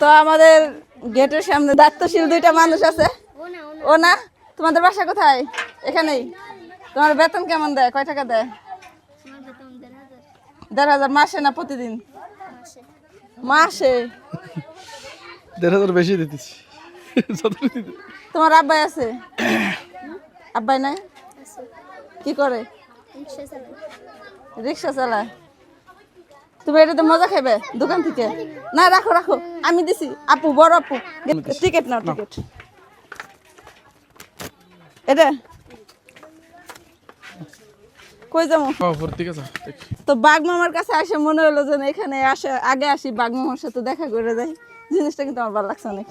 তো আমাদের গেটের সামনে দায়িত্বশীল দুইটা মানুষ আছে। ও না? তোমাদের বাসা কোথায়? এখানেই। তোমার বেতন কেমন দেয়? কয় টাকা দেয়? দেড় হাজার। মাসে না প্রতিদিন? মাসে। দেড় হাজার বেশি দিতেছি। তোমার আব্বাই আছে? আব্বাই নাই? কি করে? রিক্সা চালায়? তুমি এটাতে মজা খাইবে দোকান থেকে। না রাখো রাখো। আমি দিছি। আপু বড় আপু। টিকিট নাও টিকিট এটা? কই যাব? তো বাঘ মামার কাছে আসে মনে হলো যে এখানে আসে আগে আসি বাঘ মামার সাথে দেখা করে যাই। জিনিসটা কিন্তু আমার ভালো লাগছে অনেক।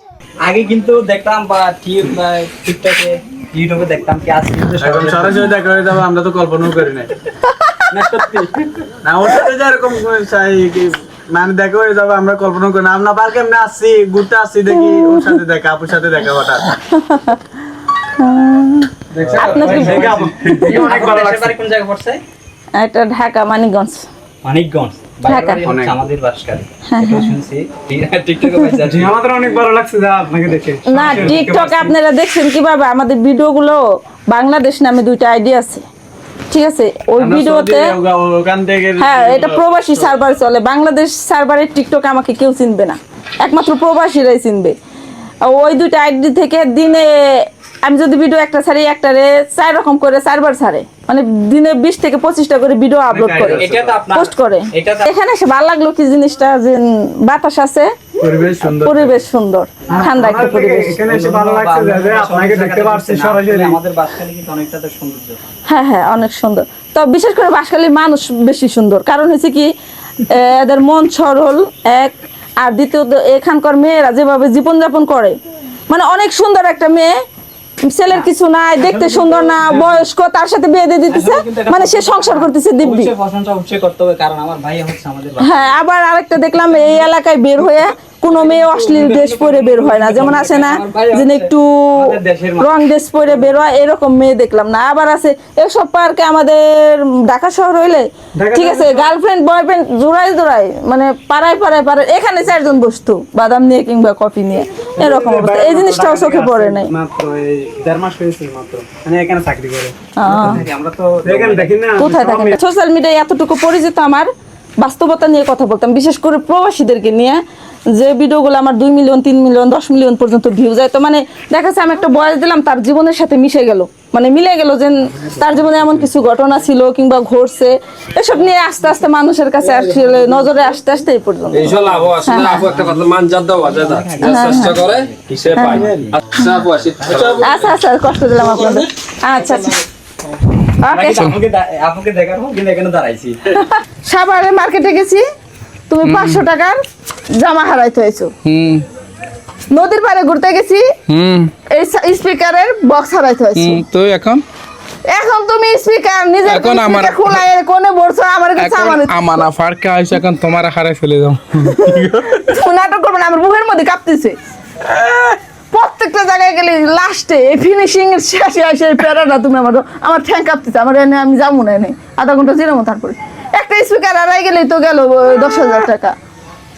আগে কিন্তু দেখতাম বা টিপ বা টিকটকে ইউটিউবে দেখতাম কি দেখা হয়ে যাবে আমরা তো কল্পনাও করি নাই। না সত্যি। না ওর সাথে যে এরকম চাই কি মানে দেখা হয়ে যাবে আমরা কল্পনা করি না আমরা পার্কে এমনি আসছি ঘুরতে আসছি দেখি ওর সাথে দেখা আপুর সাথে দেখা হঠাৎ। আপনার কি- দেখে আপু- দেখে অনেক ভালো দেশের লাগছে বাড়ি কোন জায়গায় পড়ছে? এটা ঢাকা মানিকগঞ্জ। মানিকগঞ্জ। ঢাকা। বাড়ি হচ্ছে আমাদের শুনছি। টিকটকে পাইছি জি, আমাদের অনেক ভালো লাগছে যা আপনাকে দেখে। না টিকটক আপনারা দেখছেন কীভাবে? আমাদের ভিডিওগুলো বাংলাদেশ নামে দুইটা আইডি আছে। ঠিক আছে ওই ভিডিওতে হ্যাঁ এটা প্রবাসী সার্ভার চলে বাংলাদেশ সার্ভারের টিকটক আমাকে কেউ চিনবে না। একমাত্র প্রবাসীরাই চিনবে। ওই দুইটা আইডি থেকে দিনে আমি যদি ভিডিও একটা ছাড়ি একটারে চার রকম করে চারবার ছাড়ে। মানে দিনে বিশ থেকে পঁচিশটা করে ভিডিও আপলোড করে পোস্ট করে। এখানে এসে ভালো লাগল কি জিনিসটা যে বাতাস আছে পরিবেশ সুন্দর। পরিবেশ সুন্দর ঠান্ডা একটা পরিবেশ। এখানে এসে ভালো লাগছে যে- আপনাকে দেখতে পারছি সরাসরি। আমাদের বাসকালী কিন্তু অনেকটা তো সৌন্দর্য। হ্যাঁ হ্যাঁ অনেক সুন্দর। তো বিশেষ করে বাঁশখালীর মানুষ বেশি সুন্দর। কারণ হচ্ছে কি এদের মন সরল এক আর দ্বিতীয়ত এখানকার মেয়েরা যেভাবে জীবনযাপন করে মানে অনেক সুন্দর একটা মেয়ে ছেলের কিছু নাই দেখতে সুন্দর না বয়স্ক তার সাথে বিয়ে দিয়ে দিতেছে মানে সে সংসার করতেছে দিব্যি। অবশ্যই প্রশংসা অবশ্যই করতে হবে কারণ আমার ভাই হচ্ছে আমাদের বাসা। হ্যাঁ আবার আরেকটা দেখলাম এই এলাকায় বের হয়ে কোনো মেয়ে অশ্লীল ড্রেস পরে বের হয় না। যেমন আছে না যে একটু। রং ড্রেস পরে বের হয় এরকম মেয়ে দেখলাম না। আবার আছে এসব পার্কে আমাদের ঢাকা শহর হইলে ঠিক আছে গার্লফ্রেন্ড বয়ফ্রেন্ড জোড়াই জোড়াই মানে পাড়ায় পাড়ায় পাড়ায় এখানে চারজন বসতো বাদাম নিয়ে কিংবা কফি নিয়ে এরকম অবস্থা। এই জিনিসটাও চোখে পড়ে নাই। মাত্র এই দেড় মাস হয়েছে মাত্র। মানে এখানে চাকরি করে। আহ। আমরা তো এখানে দেখি না। কোথায় থাকেন? সোশ্যাল মিডিয়ায় এতটুকু পরিচিত আমার। বাস্তবতা নিয়ে কথা বলতাম। বিশেষ করে প্রবাসীদেরকে নিয়ে যে ভিডিওগুলো আমার দুই মিলিয়ন তিন মিলিয়ন দশ মিলিয়ন পর্যন্ত ভিউ যায় তো মানে দেখা যাচ্ছে আমি একটা বয়স দিলাম তার জীবনের সাথে মিশে গেল। মানে মিলে গেল যে তার জীবনে এমন কিছু ঘটনা ছিল কিংবা ঘটছে এসব নিয়ে আস্তে আস্তে মানুষের কাছে আসলে নজরে আসতে আসতে এই পর্যন্ত। ইনশাল্লাহ আপু আসলে আপু একটা কথা জাত দেওয়া যায় না যে চেষ্টা করে সে পায় আচ্ছা আচ্ছা আচ্ছা কষ্ট দিলাম আপনাদের। আচ্ছা আচ্ছা। এখানে দাঁড়াইছি। সাভারে মার্কেটে গেছি তুমি পাঁচশো টাকার জামা হারাইতে হয়েছো। নদীর পাড়ে ঘুরতে গেছি হুম। এই স্পিকারের বক্স হারাইতে হয়েছে। তো এখন? এখন তুমি স্পিকার নিজে এখন আমার- খোলাই কোনে বলছো আমার কাছে আমার আমার ফারকে আইসে এখন তোমার হারাই ফেলে যাও নাটক করব না আমার বুকের মধ্যে কাঁপতেছে। গেলে লাস্টে ফিনিশিং এর শেষে আসে প্যারাটা তুমি আমার আমার ঠ্যাং কাঁপতেছে আমার এনে আমি যাব না এনে। আধা ঘণ্টা জিরামো তারপরে একটা স্পিকার হারাই গেলেই তো গেল দশ হাজার টাকা।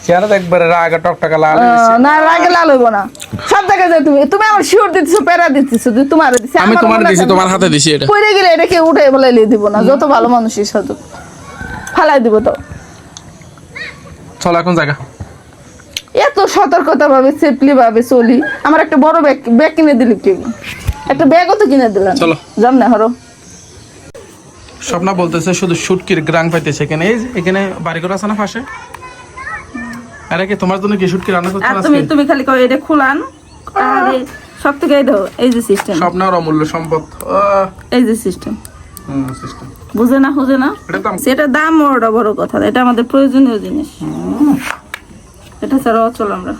চেহারা একবারে রাগা টকটকা লাল না রাগে লাল হইব না। সব জায়গায় যাই তুমি। তুমি আমার শিওর দিতেছো প্যারা দিতেছো তুই তোমার দিছি। আমি তোমার দিছি তোমার হাতে দিছি এটা। পড়ে গেলে এটা কেউ উঠে বলে দিব না। যত ভালো মানুষই সাধু ফালাই দিব তো। চলো এখন জায়গা। এত সতর্কতা ভাবে সেফলি ভাবে চলি। আমার একটা বড় ব্যাগ ব্যাগ কিনে দিলি কেউ একটা ব্যাগও তো কিনে দিলাম। চলো। যাম না হরো। স্বপ্না বলতেছে শুধু শুটকির গ্রাং পাইতেছে এখানে। এই এখানে বাড়িঘর আছে না পাশে? আরে কি তোমার জন্য কি শুটকি রান্না করতে আজকে? তুমি তুমি খালি কই এটা খুলান। আর সব থেকে এই দাও এই যে সিস্টেম স্বপ্নার অমূল্য সম্পদ। এই যে সিস্টেম হুম। বুঝে না বুঝে না। সেটা দাম বড়টা বড় কথা এটা আমাদের প্রয়োজনীয় জিনিস। এটা ছাড়াও চলো আমরা।